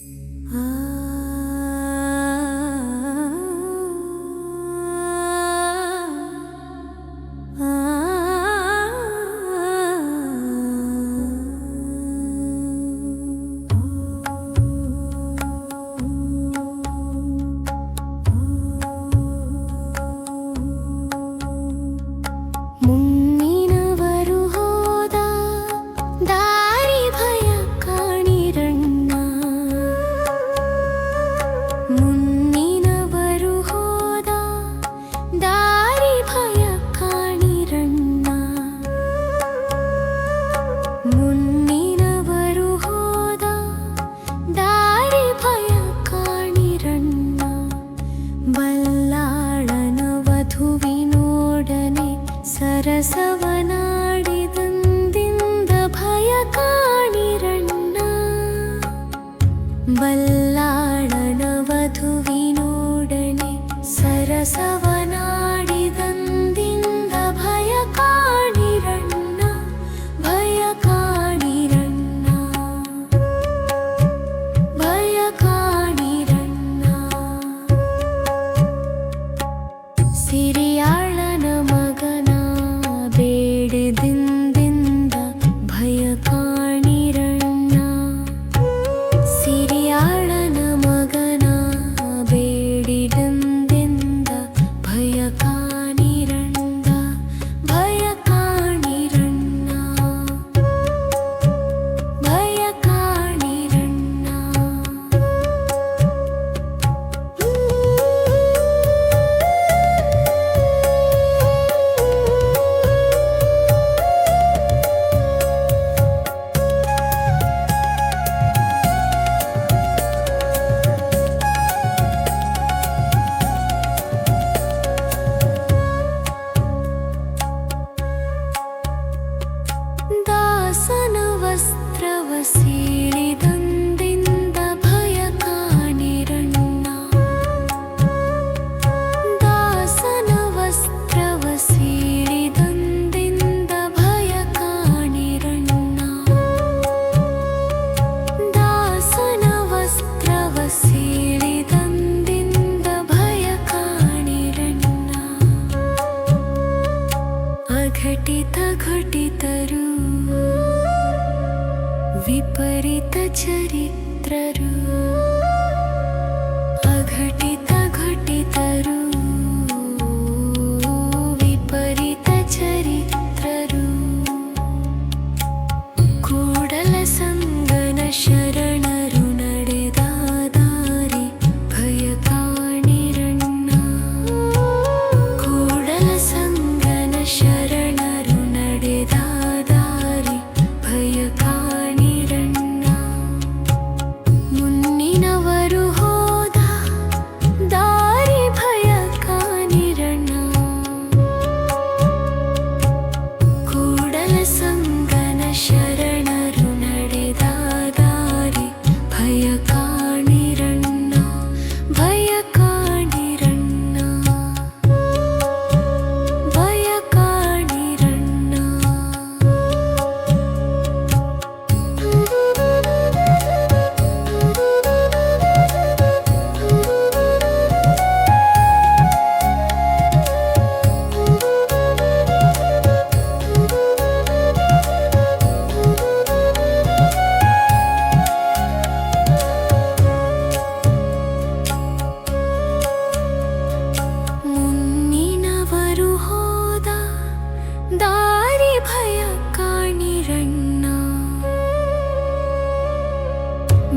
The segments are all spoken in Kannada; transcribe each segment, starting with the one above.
Mm-hmm. ಸರಸವನಾಡಿದಂದಿಂದ ಭಯ ಕಾಣಿರಣ್ಣ ಬಲ್ಲಾಳನ ವಧುವಿನೋಡಣೆ ಸರಸವ विपरीतचरित्ररू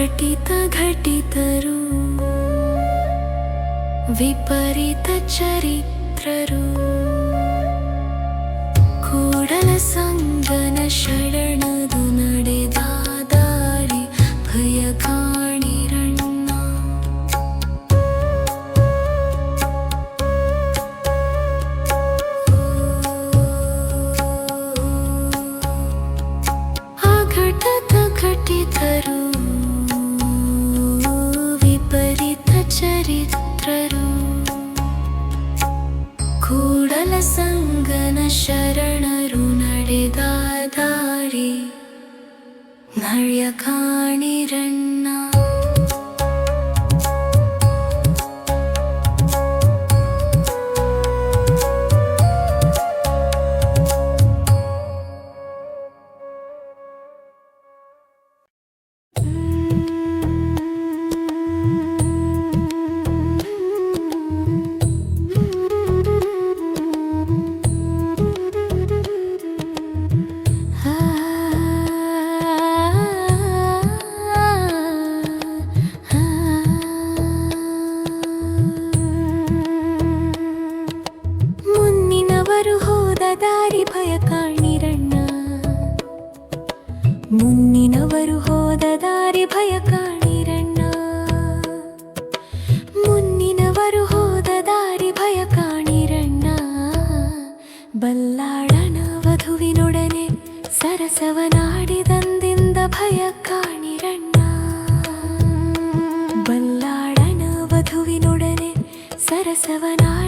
ಘಟಿತ ಘಟಿತರು ವಿಪರೀತ ಚರಿತ್ರರು. ಕೂಡಲ ಸಂಗನ ಶರಣದು. ಸಂಗನ ಶರಣರು ನಡೆದ ದಾರಿ ನಳ್ಯ ಕಾಣಿರಣ್ಣ ಮುನ್ನಿನವರು ಹೋದ ದಾರಿ ಭಯ ಕಾಣಿರಣ್ಣ ಮುನ್ನಿನವರು ಹೋದ ದಾರಿ ಭಯ ಕಾಣಿರಣ್ಣ ಬಲ್ಲಾಳನ ವಧುವಿನೊಡನೆ ಸರಸವನಾಡಿದಂದಿಂದ ಭಯ ಕಾಣಿರಣ್ಣ ಬಲ್ಲಾಳನ ವಧುವಿನೊಡನೆ ಸರಸವನಾಡಿ